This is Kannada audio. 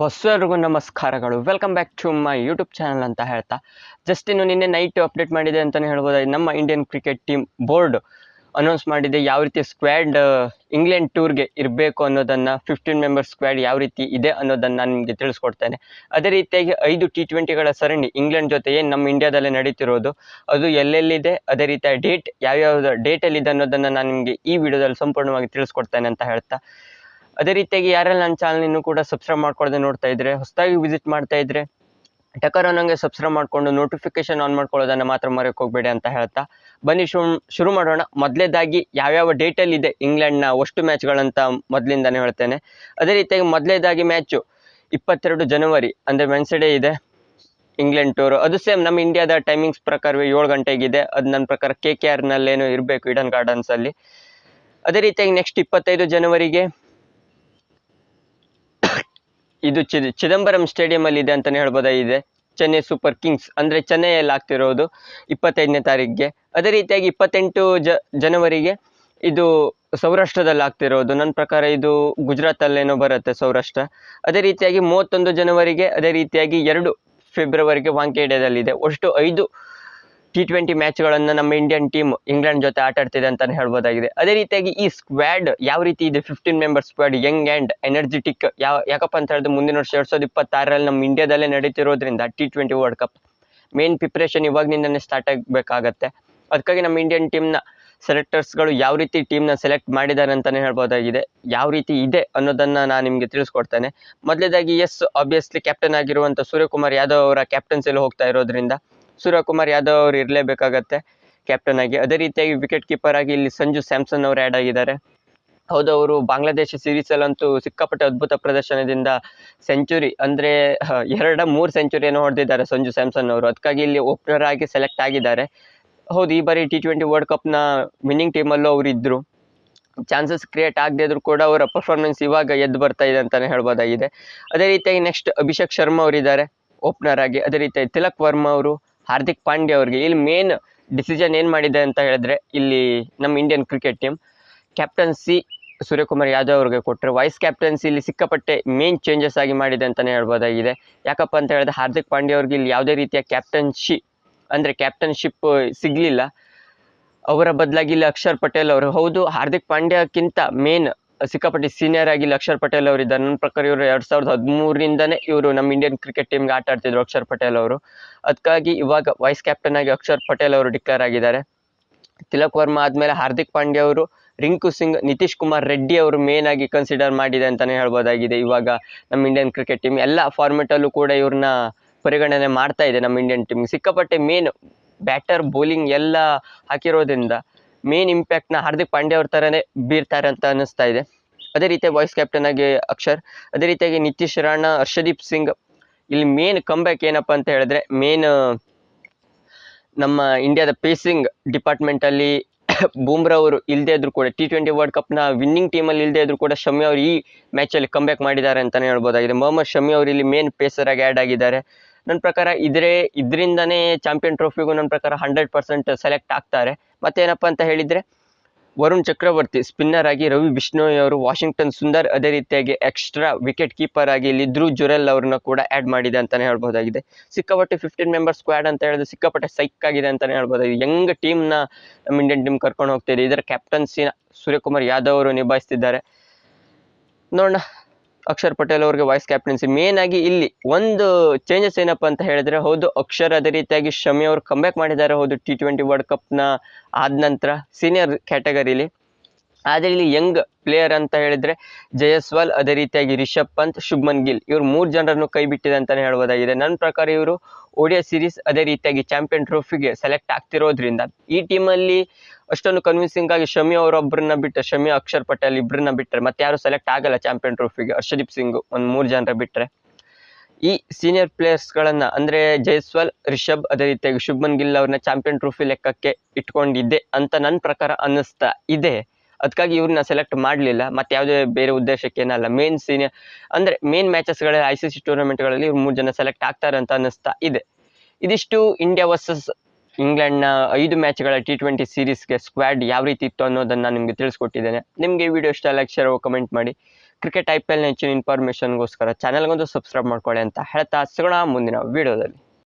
ಬಸ್ಸರಿಗೂ ನಮಸ್ಕಾರಗಳು. Welcome back to my YouTube channel ಅಂತ ಹೇಳ್ತಾ. ಜಸ್ಟ್ ಇನ್ನು ನಿನ್ನೆ ನೈಟ್ ಅಪ್ಡೇಟ್ ಮಾಡಿದೆ ಅಂತಲೇ ಹೇಳ್ಬೋದು ನಮ್ಮ Indian cricket team board announce ಮಾಡಿದೆ ಯಾವ ರೀತಿ ಸ್ಕ್ವಾಡ್ ಇಂಗ್ಲೆಂಡ್ ಟೂರ್ಗೆ ಇರಬೇಕು ಅನ್ನೋದನ್ನು ಫಿಫ್ಟೀನ್ ಮೆಂಬರ್ಸ್ ಸ್ಕ್ವಾಡ್ ಯಾವ ರೀತಿ ಇದೆ ಅನ್ನೋದನ್ನು ನಾನು ನಿಮಗೆ ತಿಳಿಸ್ಕೊಡ್ತೇನೆ. ಅದೇ ರೀತಿಯಾಗಿ ಐದು ಟಿ ಟ್ವೆಂಟಿಗಳ ಸರಣಿ ಇಂಗ್ಲೆಂಡ್ ಜೊತೆ ಏನು ನಮ್ಮ ಇಂಡಿಯಾದಲ್ಲೇ ನಡೀತಿರೋದು. ಅದು ಎಲ್ಲೆಲ್ಲಿದೆ, ಅದೇ ರೀತಿಯ ಡೇಟ್ ಯಾವ್ಯಾವ ಡೇಟಲ್ಲಿದೆ ಅನ್ನೋದನ್ನು ನಾನು ನಿಮಗೆ ಈ ವಿಡಿಯೋದಲ್ಲಿ ಸಂಪೂರ್ಣವಾಗಿ ತಿಳಿಸ್ಕೊಡ್ತೇನೆ ಅಂತ ಹೇಳ್ತಾ. ಅದೇ ರೀತಿಯಾಗಿ ಯಾರೆಲ್ಲ ನನ್ನ ಚಾನಲ್ ಕೂಡ ಸಬ್ಸ್ಕ್ರೈಬ್ ಮಾಡ್ಕೊಳ್ಳದೆ ನೋಡ್ತಾ ಇದ್ರೆ, ಹೊಸದಾಗಿ ವಿಸಿಟ್ ಮಾಡ್ತಾ ಇದ್ರೆ ಟಕರ್ ಅನ್ನೋಂಗೆ ಸಬ್ಸ್ಕ್ರೈಬ್ ಮಾಡಿಕೊಂಡು ನೋಟಿಫಿಕೇಶನ್ ಆನ್ ಮಾಡ್ಕೊಳ್ಳೋದನ್ನು ಮಾತ್ರ ಮರೆಯೋಕೆ ಹೋಗಬೇಡಿ ಅಂತ ಹೇಳ್ತಾ, ಬನ್ನಿ ಶು, ಶುರು ಮಾಡೋಣ. ಮೊದಲೇದಾಗಿ ಯಾವ್ಯಾವ ಡೇಟಲ್ಲಿದೆ ಇಂಗ್ಲೆಂಡ್ನ ಅಷ್ಟು ಮ್ಯಾಚ್ಗಳಂತ ಮೊದಲಿಂದನೇ ಹೇಳ್ತೇನೆ. ಅದೇ ರೀತಿಯಾಗಿ ಮೊದಲೇದಾಗಿ ಮ್ಯಾಚು ಇಪ್ಪತ್ತೆರಡು ಜನವರಿ ಅಂದರೆ ವೆನ್ಸ್ಡೇ ಇದೆ ಇಂಗ್ಲೆಂಡ್ ಟೂರ್ ಅದು ಸೇಮ್ ನಮ್ಮ ಇಂಡಿಯಾದ ಟೈಮಿಂಗ್ಸ್ ಪ್ರಕಾರವೇ ಏಳು ಗಂಟೆಗಿದೆ. ಅದು ನನ್ನ ಪ್ರಕಾರ ಕೆ ಕೆ ಏನು ಇರಬೇಕು ಇಡನ್ ಗಾರ್ಡನ್ಸಲ್ಲಿ ಅದೇ ರೀತಿಯಾಗಿ ನೆಕ್ಸ್ಟ್ ಇಪ್ಪತ್ತೈದು ಜನವರಿಗೆ ಇದು ಚಿದ್, ಚಿದಂಬರಂ ಸ್ಟೇಡಿಯಮಲ್ಲಿ ಇದೆ ಅಂತಲೇ ಹೇಳ್ಬೋದಾಗಿದೆ ಚೆನ್ನೈ ಸೂಪರ್ ಕಿಂಗ್ಸ್ ಅಂದರೆ ಚೆನ್ನೈಯಲ್ಲಿ ಆಗ್ತಿರೋದು ಇಪ್ಪತ್ತೈದನೇ ತಾರೀಕಿಗೆ. ಅದೇ ರೀತಿಯಾಗಿ ಇಪ್ಪತ್ತೆಂಟು ಜನವರಿಗೆ ಇದು ಸೌರಾಷ್ಟ್ರದಲ್ಲಿ ಆಗ್ತಿರೋದು. ನನ್ನ ಪ್ರಕಾರ ಇದು ಗುಜರಾತಲ್ಲೇನೋ ಬರುತ್ತೆ ಸೌರಾಷ್ಟ್ರ. ಅದೇ ರೀತಿಯಾಗಿ ಮೂವತ್ತೊಂದು ಜನವರಿಗೆ, ಅದೇ ರೀತಿಯಾಗಿ ಎರಡು ಫೆಬ್ರವರಿಗೆ ವಾಂಖೇಡ್ಯದಲ್ಲಿದೆ ಅಷ್ಟು ಐದು ಟಿ ಟ್ವೆಂಟಿ ಮ್ಯಾಚ್ಗಳನ್ನು ನಮ್ಮ ಇಂಡಿಯನ್ ಟೀಮ್ ಇಂಗ್ಲೆಂಡ್ ಜೊತೆ ಆಟ ಆಡ್ತಿದೆ ಅಂತಲೇ ಹೇಳ್ಬೋದಾಗಿದೆ. ಅದೇ ರೀತಿಯಾಗಿ ಈ ಸ್ಕ್ವಾಡ್ ಯಾವ ರೀತಿ ಇದೆ? Fifteen member squad young and energetic ಯಾವ, ಯಾಕಪ್ಪ ಅಂತ ಹೇಳಿದ್ರೆ ಮುಂದಿನ ವರ್ಷ ಎರಡು ಸಾವಿರದ ಇಪ್ಪತ್ತಾರರಲ್ಲಿ ನಮ್ಮ ಇಂಡಿಯಾದಲ್ಲೇ ನಡೀತಿರೋದ್ರಿಂದ T twenty world cup main preparation ಇವಾಗಿನಿಂದನೇ start ಆಗಬೇಕಾಗತ್ತೆ. ಅದಕ್ಕಾಗಿ ನಮ್ಮ ಇಂಡಿಯನ್ ಟೀಮ್ನ ಸೆಲೆಕ್ಟರ್ಸ್ಗಳು ಯಾವ ರೀತಿ ಟೀಮ್ನ ಸೆಲೆಕ್ಟ್ ಮಾಡಿದ್ದಾರೆ ಅಂತಲೇ ಹೇಳ್ಬೋದಾಗಿದೆ. ಯಾವ ರೀತಿ ಇದೆ ಅನ್ನೋದನ್ನು ನಾನು ನಿಮಗೆ ತಿಳಿಸ್ಕೊಡ್ತೇನೆ. ಮೊದಲೇದಾಗಿ ಎಸ್ ಆಬ್ವಿಯಸ್ಲಿ ಕ್ಯಾಪ್ಟನ್ ಆಗಿರುವಂಥ ಸೂರ್ಯಕುಮಾರ್ ಯಾದವ್ ಅವರ ಕ್ಯಾಪ್ಟನ್ಸಿಯಲ್ಲಿ ಹೋಗ್ತಾ ಇರೋದ್ರಿಂದ ಸೂರ್ಯಕುಮಾರ್ ಯಾದವ್ ಅವರು ಇರಲೇಬೇಕಾಗತ್ತೆ ಕ್ಯಾಪ್ಟನ್ ಆಗಿ. ಅದೇ ರೀತಿಯಾಗಿ ವಿಕೆಟ್ ಕೀಪರ್ ಆಗಿ ಇಲ್ಲಿ ಸಂಜು ಸ್ಯಾಮ್ಸನ್ ಅವರು ಆ್ಯಡ್ ಆಗಿದ್ದಾರೆ. ಹೌದು, ಅವರು ಬಾಂಗ್ಲಾದೇಶ ಸೀರೀಸಲ್ಲಂತೂ ಸಿಕ್ಕಾಪಟ್ಟೆ ಅದ್ಭುತ ಪ್ರದರ್ಶನದಿಂದ ಸೆಂಚುರಿ ಅಂದರೆ ಎರಡ ಮೂರು ಸೆಂಚುರಿಯನ್ನು ಹೊಡೆದಿದ್ದಾರೆ ಸಂಜು ಸ್ಯಾಮ್ಸನ್ ಅವರು. ಅದಕ್ಕಾಗಿ ಇಲ್ಲಿ ಓಪನರ್ ಆಗಿ ಸೆಲೆಕ್ಟ್ ಆಗಿದ್ದಾರೆ. ಹೌದು, ಈ ಬಾರಿ ಟಿ ಟ್ವೆಂಟಿ ವರ್ಲ್ಡ್ ಕಪ್ನ ವಿನ್ನಿಂಗ್ ಟೀಮಲ್ಲೂ ಅವರು ಇದ್ದರು ಚಾನ್ಸಸ್ ಕ್ರಿಯೇಟ್ ಆಗದೇ ಇದ್ರೂ ಕೂಡ ಅವರ ಪರ್ಫಾರ್ಮೆನ್ಸ್ ಇವಾಗ ಎದ್ದು ಬರ್ತಾ ಇದೆ ಅಂತಲೇ ಹೇಳ್ಬೋದಾಗಿದೆ. ಅದೇ ರೀತಿಯಾಗಿ ನೆಕ್ಸ್ಟ್ ಅಭಿಷೇಕ್ ಶರ್ಮಾ ಅವರಿದ್ದಾರೆ ಓಪನರ್ ಆಗಿ. ಅದೇ ರೀತಿಯಾಗಿ ತಿಲಕ್ ವರ್ಮಾ ಅವರು ಹಾರ್ದಿಕ್ ಪಾಂಡ್ಯ ಅವ್ರಿಗೆ. ಇಲ್ಲಿ ಮೇನ್ ಡಿಸಿಷನ್ ಏನು ಮಾಡಿದೆ ಅಂತ ಹೇಳಿದ್ರೆ, ಇಲ್ಲಿ ನಮ್ಮ Indian cricket team captaincy Suryakumar Yadav ಅವ್ರಿಗೆ ಕೊಟ್ಟರೆ. ವೈಸ್ ಕ್ಯಾಪ್ಟನ್ಸಿ ಇಲ್ಲಿ ಸಿಕ್ಕಾಪಟ್ಟೆ ಮೇನ್ ಚೇಂಜಸ್ ಆಗಿ ಮಾಡಿದೆ ಅಂತಲೇ ಹೇಳ್ಬೋದಾಗಿದೆ. ಯಾಕಪ್ಪ ಅಂತ ಹೇಳಿದ್ರೆ ಹಾರ್ದಿಕ್ ಪಾಂಡ್ಯ ಅವ್ರಿಗೆ ಇಲ್ಲಿ ಯಾವುದೇ ರೀತಿಯ ಕ್ಯಾಪ್ಟನ್ಶಿ ಅಂದರೆ ಕ್ಯಾಪ್ಟನ್ಶಿಪ್ ಸಿಗಲಿಲ್ಲ. ಅವರ ಬದಲಾಗಿ ಇಲ್ಲಿ ಅಕ್ಷರ್ ಪಟೇಲ್ ಅವರು. ಹೌದು, ಹಾರ್ದಿಕ್ ಪಾಂಡ್ಯಕ್ಕಿಂತ ಮೇನ್ ಸಿಕ್ಕಾಪಟ್ಟೆ ಸೀನಿಯರ್ ಆಗಿ ಅಕ್ಷರ್ ಪಟೇಲ್ ಅವರು ಇದ್ದಾರೆ. ನನ್ನ ಪ್ರಕಾರ ಇವರು ಎರಡು ಸಾವಿರದ ಹದಿಮೂರರಿಂದನೇ ಇವರು ನಮ್ಮ ಇಂಡಿಯನ್ ಕ್ರಿಕೆಟ್ ಟೀಮ್ಗೆ ಆಟ ಆಡ್ತಿದ್ರು ಅಕ್ಷರ್ ಪಟೇಲ್ ಅವರು. ಅದಕ್ಕಾಗಿ ಇವಾಗ ವೈಸ್ ಕ್ಯಾಪ್ಟನ್ ಆಗಿ ಅಕ್ಷರ್ ಪಟೇಲ್ ಅವರು ಡಿಕ್ಲೇರ್ ಆಗಿದ್ದಾರೆ. ತಿಲಕ್ ವರ್ಮಾ ಆದಮೇಲೆ ಹಾರ್ದಿಕ್ ಪಾಂಡ್ಯ ಅವರು, ರಿಂಕು ಸಿಂಗ್, ನಿತೀಶ್ ಕುಮಾರ್ ರೆಡ್ಡಿ ಅವರು ಮೇನ್ ಆಗಿ ಕನ್ಸಿಡರ್ ಮಾಡಿದೆ ಅಂತಲೇ ಹೇಳ್ಬೋದಾಗಿದೆ ಇವಾಗ ನಮ್ಮ ಇಂಡಿಯನ್ ಕ್ರಿಕೆಟ್ ಟೀಮ್ ಎಲ್ಲ ಫಾರ್ಮೆಟಲ್ಲೂ ಕೂಡ ಇವ್ರನ್ನ ಪರಿಗಣನೆ ಮಾಡ್ತಾ ಇದೆ ನಮ್ಮ ಇಂಡಿಯನ್ ಟೀಮ್ ಸಿಕ್ಕಾಪಟ್ಟೆ ಮೇನ್ ಬ್ಯಾಟರ್ ಬೌಲಿಂಗ್ ಎಲ್ಲ ಹಾಕಿರೋದ್ರಿಂದ ಮೇನ್ ಇಂಪ್ಯಾಕ್ಟ್ನ ಹಾರ್ದಿಕ್ ಪಾಂಡೆ ಅವ್ರ ಥರನೇ ಬೀರ್ತಾರೆ ಅಂತ ಅನ್ನಿಸ್ತಾ ಇದೆ. ಅದೇ ರೀತಿಯಾಗಿ ವಾಯ್ಸ್ ಕ್ಯಾಪ್ಟನ್ ಆಗಿ ಅಕ್ಷರ್, ಅದೇ ರೀತಿಯಾಗಿ ನಿತೀಶ್ ರಾಣಾ, ಹರ್ಷದೀಪ್ ಸಿಂಗ್, ಇಲ್ಲಿ ಮೇನ್ ಕಂಬ್ಯಾಕ್ ಏನಪ್ಪ ಅಂತ ಹೇಳಿದ್ರೆ ಮೇನ್ ನಮ್ಮ ಇಂಡಿಯಾದ ಪೇಸಿಂಗ್ ಡಿಪಾರ್ಟ್ಮೆಂಟಲ್ಲಿ ಬೂಮ್ರಾ ಅವರು ಇಲ್ಲದೇ ಇದ್ರು ಕೂಡ ಟಿ ಟ್ವೆಂಟಿ ವರ್ಲ್ಡ್ ಕಪ್ನ ವಿನ್ನಿಂಗ್ ಟೀಮಲ್ಲಿ ಇಲ್ಲದೇ ಇದ್ರು ಕೂಡ ಶಮಿ ಅವರು ಈ ಮ್ಯಾಚಲ್ಲಿ ಕಂಬ್ಯಾಕ್ ಮಾಡಿದ್ದಾರೆ ಅಂತಲೇ ಹೇಳ್ಬೋದಾಗಿದೆ. ಮೊಹಮ್ಮದ್ ಶಮಿ ಅವರು ಇಲ್ಲಿ ಮೇನ್ ಪೇಸರ್ ಆಗಿ ಆ್ಯಡ್ ಆಗಿದ್ದಾರೆ. ನನ್ನ ಪ್ರಕಾರ ಇದ್ರೆ ಇದರಿಂದನೇ ಚಾಂಪಿಯನ್ ಟ್ರೋಫಿಗೂ ನನ್ನ ಪ್ರಕಾರ ಹಂಡ್ರೆಡ್ ಪರ್ಸೆಂಟ್ ಸೆಲೆಕ್ಟ್ ಆಗ್ತಾರೆ. ಮತ್ತೇನಪ್ಪ ಅಂತ ಹೇಳಿದರೆ, ವರುಣ್ ಚಕ್ರವರ್ತಿ ಸ್ಪಿನ್ನರ್ ಆಗಿ ರವಿ ಬಿಷ್ಣೋಯ್ ಅವರು ವಾಷಿಂಗ್ಟನ್ ಸುಂದರ್ ಅದೇ ರೀತಿಯಾಗಿ ಎಕ್ಸ್ಟ್ರಾ ವಿಕೆಟ್ ಕೀಪರ್ ಆಗಿ ಇಲ್ಲಿ ಧ್ರುವ್ ಜುರೆಲ್ ಅವ್ರನ್ನ ಕೂಡ ಆ್ಯಡ್ ಮಾಡಿದೆ ಅಂತಲೇ ಹೇಳ್ಬೋದಾಗಿದೆ. ಸಿಕ್ಕಾಪಟ್ಟೆ ಫಿಫ್ಟೀನ್ ಮೆಂಬರ್ ಸ್ಕ್ವಾಡ್ ಅಂತ ಹೇಳಿದ್ರೆ ಸಿಕ್ಕಾಪಟ್ಟೆ ಸೈಕ್ ಆಗಿದೆ ಅಂತಲೇ ಹೇಳ್ಬೋದಾಗಿದೆ. ಯಂಗ್ ಟೀಮ್ನ ನಮ್ಮ ಇಂಡಿಯನ್ ಟೀಮ್ ಕರ್ಕೊಂಡು ಹೋಗ್ತಿದೆ ಇದರ ಕ್ಯಾಪ್ಟನ್ಸಿನ ಸೂರ್ಯಕುಮಾರ್ ಯಾದವ್ ಅವರು ನಿಭಾಯಿಸ್ತಿದ್ದಾರೆ. ನೋಡೋಣ. ಅಕ್ಷರ್ ಪಟೇಲ್ ಅವ್ರಿಗೆ ವೈಸ್ ಕ್ಯಾಪ್ಟನ್ಸಿ ಮೇನ್ ಆಗಿ ಇಲ್ಲಿ ಒಂದು ಚೇಂಜಸ್ ಏನಪ್ಪ ಅಂತ ಹೇಳಿದ್ರೆ, ಹೌದು, ಅಕ್ಷರ್ ಅದೇ ರೀತಿಯಾಗಿ ಶಮಿ ಅವರು ಕಂಬ್ಯಾಕ್ ಮಾಡಿದ್ದಾರೆ. ಹೌದು ಟಿ ಟ್ವೆಂಟಿ ವರ್ಲ್ಡ್ ಕಪ್ನ ಆದ ನಂತರ ಸೀನಿಯರ್ ಕ್ಯಾಟಗರಿಲಿ ಆದರೆ ಇಲ್ಲಿ ಯಂಗ್ ಪ್ಲೇಯರ್ ಅಂತ ಹೇಳಿದ್ರೆ ಜಯಸ್ವಾಲ್, ಅದೇ ರೀತಿಯಾಗಿ ರಿಷಬ್ ಪಂತ್, ಶುಭ್ಮನ್ ಗಿಲ್. ಇವ್ರು ಮೂರು ಜನರನ್ನು ಕೈ ಬಿಟ್ಟಿದೆ ಅಂತಲೇ ಹೇಳ್ಬೋದಾಗಿದೆ. ನನ್ನ ಪ್ರಕಾರ ಇವರು ಒಡಿಯಾ ಸಿರೀಸ್ ಅದೇ ರೀತಿಯಾಗಿ ಚಾಂಪಿಯನ್ ಟ್ರೋಫಿಗೆ ಸೆಲೆಕ್ಟ್ ಆಗ್ತಿರೋದ್ರಿಂದ ಈ ಟೀಮಲ್ಲಿ ಅಷ್ಟೊಂದು ಕನ್ವಿನ್ಸಿಂಗ್ ಆಗಿ ಶಮಿ ಅವರೊಬ್ಬರನ್ನ ಬಿಟ್ಟರೆ ಶಮಿ ಅಕ್ಷರ್ ಪಟೇಲ್ ಇಬ್ಬರನ್ನ ಬಿಟ್ಟರೆ ಮತ್ತೆ ಯಾರು ಸೆಲೆಕ್ಟ್ ಆಗಲ್ಲ ಚಾಂಪಿಯನ್ ಟ್ರೋಫಿಗೆ ಹರ್ಷದೀಪ್ ಸಿಂಗ್ ಒಂದು ಮೂರು ಜನರ ಬಿಟ್ಟರೆ ಈ ಸೀನಿಯರ್ ಪ್ಲೇಯರ್ಸ್ಗಳನ್ನು ಅಂದರೆ ಜಯಸ್ವಾಲ್, ರಿಷಬ್, ಅದೇ ರೀತಿಯಾಗಿ ಶುಭ್ಮನ್ ಗಿಲ್ ಅವ್ರನ್ನ ಚಾಂಪಿಯನ್ ಟ್ರೋಫಿ ಲೆಕ್ಕಕ್ಕೆ ಇಟ್ಕೊಂಡಿದ್ದೆ ಅಂತ ನನ್ನ ಪ್ರಕಾರ ಅನ್ನಿಸ್ತಾ ಇದೆ. ಅದಕ್ಕಾಗಿ ಇವ್ರನ್ನ ಸೆಲೆಕ್ಟ್ ಮಾಡಲಿಲ್ಲ. ಮತ್ತು ಯಾವುದೇ ಬೇರೆ ಉದ್ದೇಶಕ್ಕೆ ಏನಲ್ಲ. ಮೇನ್ ಸೀನಿಯರ್ ಅಂದರೆ ಮೇನ್ ಮ್ಯಾಚಸ್ಗಳಲ್ಲಿ ಐ ಸಿ ಸಿ ಟೂರ್ನಮೆಂಟ್ಗಳಲ್ಲಿ ಇವ್ರು ಮೂರು ಜನ ಸೆಲೆಕ್ಟ್ ಆಗ್ತಾರೆ ಅಂತ ಅನ್ನಿಸ್ತಾ ಇದೆ. ಇದಿಷ್ಟು ಇಂಡಿಯಾ ವರ್ಸಸ್ ಇಂಗ್ಲೆಂಡ್ನ ಐದು ಮ್ಯಾಚ್ಗಳ ಟಿ ಟ್ವೆಂಟಿ ಸೀರೀಸ್ಗೆ ಸ್ಕ್ವಾಡ್ ಯಾವ ರೀತಿ ಇತ್ತು ಅನ್ನೋದನ್ನು ನಿಮಗೆ ತಿಳಿಸ್ಕೊಟ್ಟಿದ್ದೇನೆ. ನಿಮಗೆ ವಿಡಿಯೋ ಇಷ್ಟ ಲೈಕ್ ಶೇರ್ ಕಮೆಂಟ್ ಮಾಡಿ. ಕ್ರಿಕೆಟ್ ಐ ಪಿ ಎಲ್ನ ಹೆಚ್ಚಿನ ಇನ್ಫಾರ್ಮೇಷನ್ಗೋಸ್ಕರ ಚಾನಲ್ಗೊಂದು ಸಬ್ಸ್ಕ್ರೈಬ್ ಮಾಡ್ಕೊಳ್ಳಿ ಅಂತ ಹೇಳ್ತಾ ಸಿಗೋಣ ಮುಂದಿನ ವಿಡಿಯೋದಲ್ಲಿ